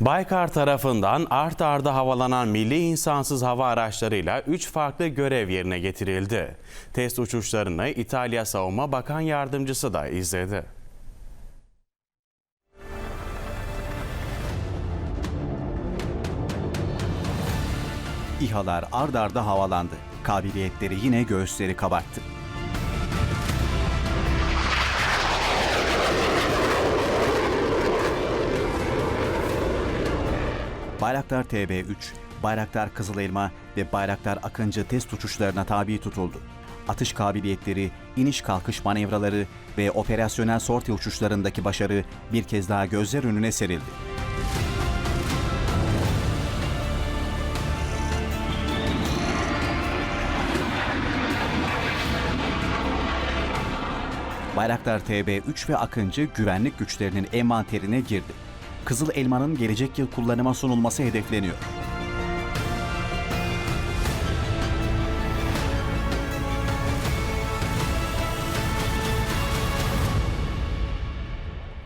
Baykar tarafından art arda havalanan milli insansız hava araçlarıyla 3 farklı görev yerine getirildi. Test uçuşlarını İtalya Savunma Bakan Yardımcısı da izledi. İHA'lar ard arda havalandı. Kabiliyetleri yine göğüsleri kabarttı. Bayraktar TB3, Bayraktar Kızıl Elma ve Bayraktar Akıncı test uçuşlarına tabi tutuldu. Atış kabiliyetleri, iniş kalkış manevraları ve operasyonel sorti uçuşlarındaki başarı bir kez daha gözler önüne serildi. Bayraktar TB3 ve Akıncı güvenlik güçlerinin envanterine girdi. Kızıl Elma'nın gelecek yıl kullanıma sunulması hedefleniyor.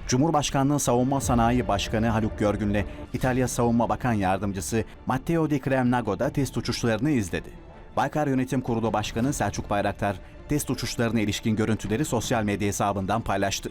Cumhurbaşkanlığı Savunma Sanayi Başkanı Haluk Görgün'le İtalya Savunma Bakan Yardımcısı Matteo Di Cremnago da test uçuşlarını izledi. Baykar Yönetim Kurulu Başkanı Selçuk Bayraktar test uçuşlarına ilişkin görüntüleri sosyal medya hesabından paylaştı.